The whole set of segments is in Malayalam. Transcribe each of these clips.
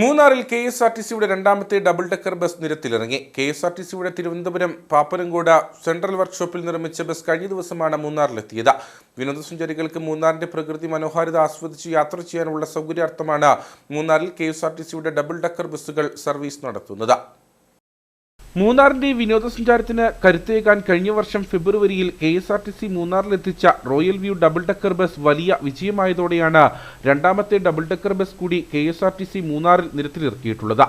മൂന്നാറിൽ കെ എസ് ആർ ടി സിയുടെ രണ്ടാമത്തെ ഡബിൾ ഡെക്കർ ബസ് നിരത്തിലിറങ്ങി. കെ എസ് ആർ ടി സിയുടെ തിരുവനന്തപുരം പാപ്പനംകോട് സെൻട്രൽ വർക്ക്ഷോപ്പിൽ നിർമ്മിച്ച ബസ് കഴിഞ്ഞ ദിവസമാണ് മൂന്നാറിലെത്തിയത്. വിനോദസഞ്ചാരികൾക്ക് മൂന്നാറിന്റെ പ്രകൃതി മനോഹാരിത ആസ്വദിച്ച് യാത്ര ചെയ്യാനുള്ള സൗകര്യാർത്ഥമാണ് മൂന്നാറിൽ കെ എസ് ആർ ടി സിയുടെ ഡബിൾ ഡെക്കർ ബസ്സുകൾ സർവീസ് നടത്തുന്നത്. മൂന്നാറിന്റെ വിനോദസഞ്ചാരത്തിന് കരുത്തേകാൻ കഴിഞ്ഞ വർഷം ഫെബ്രുവരിയിൽ K S R T C മൂന്നാറിലെത്തിച്ച royal view double decker bus വലിയ വിജയമായതോടെയാണ് രണ്ടാമത്തെ ഡബിൾ ഡെക്കർ ബസ് കൂടി K S R T C മൂന്നാറിൽ നിരത്തിലിറക്കിയിട്ടുള്ളത്.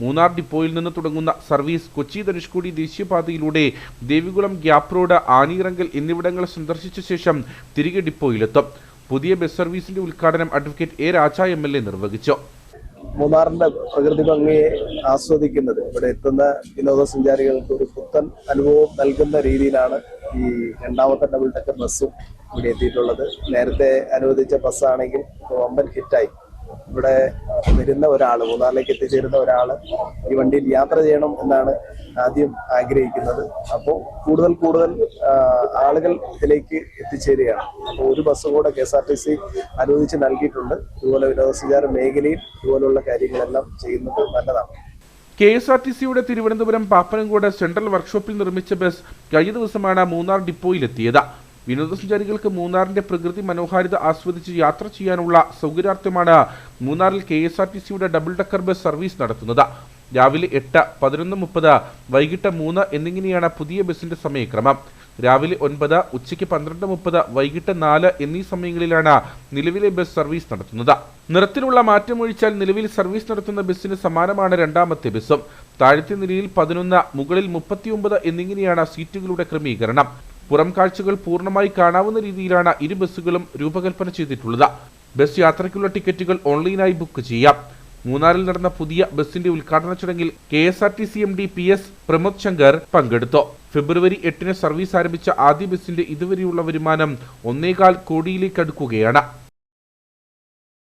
മൂന്നാർ ഡിപ്പോയിൽ നിന്ന് തുടങ്ങുന്ന സർവീസ് കൊച്ചി ധനുഷ്കോടി ദേശീയപാതയിലൂടെ ദേവികുളം ഗ്യാപ് റോഡ് ആനീറങ്കൽ എന്നിവിടങ്ങൾ സന്ദർശിച്ച ശേഷം തിരികെ ഡിപ്പോയിലെത്തും. പുതിയ ബസ് സർവീസിന്റെ ഉദ്ഘാടനം അഡ്വക്കേറ്റ് എ രാജ എം നിർവഹിച്ചു. മൂന്നാറിന്റെ പ്രകൃതി ഭംഗിയെ ആസ്വദിക്കുന്നത്. ഇവിടെ എത്തുന്ന വിനോദസഞ്ചാരികൾക്ക് ഒരു പുത്തൻ അനുഭവം നൽകുന്ന രീതിയിലാണ് ഈ രണ്ടാമത്തെ ഡബിൾ ഡെക്കർ ബസ്സും ഇവിടെ എത്തിയിട്ടുള്ളത്. നേരത്തെ അനുവദിച്ച ബസ്സാണെങ്കിൽ വമ്പൻ ഹിറ്റായി ഇവിടെ വരുന്ന ഒരാൾ മൂന്നാറിലേക്ക് എത്തിച്ചേരുന്ന ഒരാൾ ഈ വണ്ടിയിൽ യാത്ര ചെയ്യണം എന്നാണ് ആദ്യം ആഗ്രഹിക്കുന്നത്. അപ്പോൾ കൂടുതൽ കൂടുതൽ ആളുകൾ ഇതിലേക്ക് എത്തിച്ചേരുകയാണ്. അപ്പോൾ ഒരു ബസ് കൂടെ K S R T C അനുവദിച്ച് നൽകിയിട്ടുണ്ട്. ഇതുപോലെ വിനോദസഞ്ചാര മേഖലയിൽ ഇതുപോലുള്ള കാര്യങ്ങളെല്ലാം ചെയ്യുന്നത് നല്ലതാണ്. കെ എസ് ആർ ടി സിയുടെ തിരുവനന്തപുരം പാപ്പനംകോട് സെൻട്രൽ വർക്ക്ഷോപ്പിൽ നിർമ്മിച്ച ബസ് കഴിഞ്ഞ ദിവസമാണ് മൂന്നാർ ഡിപ്പോയിലെത്തിയത്. വിനോദസഞ്ചാരികൾക്ക് മൂന്നാറിന്റെ പ്രകൃതി മനോഹാരിത ആസ്വദിച്ച് യാത്ര ചെയ്യാനുള്ള സൗകര്യാർത്ഥമാണ് മൂന്നാറിൽ കെ എസ് ആർ ടി സിയുടെ ഡബിൾ ഡെക്കർ ബസ് സർവീസ് നടത്തുന്നത്. രാവിലെ എട്ട് പതിനൊന്ന് മുപ്പത് വൈകിട്ട് മൂന്ന് എന്നിങ്ങനെയാണ് പുതിയ ബസിന്റെ സമയക്രമം. രാവിലെ ഒൻപത് ഉച്ചയ്ക്ക് പന്ത്രണ്ട് മുപ്പത് വൈകിട്ട് നാല് എന്നീ സമയങ്ങളിലാണ് നിലവിലെ ബസ് സർവീസ് നടത്തുന്നത്. നിറത്തിലുള്ള മാറ്റമൊഴിച്ചാൽ നിലവിൽ സർവീസ് നടത്തുന്ന ബസ്സിന് സമാനമാണ് രണ്ടാമത്തെ ബസ്സും. താഴത്തെ നിലയിൽ പതിനൊന്ന് മുകളിൽ മുപ്പത്തിയൊമ്പത് എന്നിങ്ങനെയാണ് സീറ്റുകളുടെ ക്രമീകരണം. പുറം കാഴ്ചകൾ പൂർണമായി കാണാവുന്ന രീതിയിലാണ് ഇരു ബസ്സുകളും രൂപകൽപ്പന ചെയ്തിട്ടുള്ളത്. ബസ് യാത്രയ്ക്കുള്ള ടിക്കറ്റുകൾ ഓൺലൈനായി ബുക്ക് ചെയ്യാം. മൂന്നാറിൽ നടന്ന പുതിയ ബസിന്റെ ഉദ്ഘാടന ചടങ്ങിൽ K S R T C M D P S Pramod Shankar പങ്കെടുത്തു. ഫെബ്രുവരി എട്ടിന് സർവീസ് ആരംഭിച്ച ആദ്യ ബസിന്റെ ഇതുവരെയുള്ള വരുമാനം ഒന്നേകാൽ കോടിയിലേക്ക് അടുക്കുകയാണ്.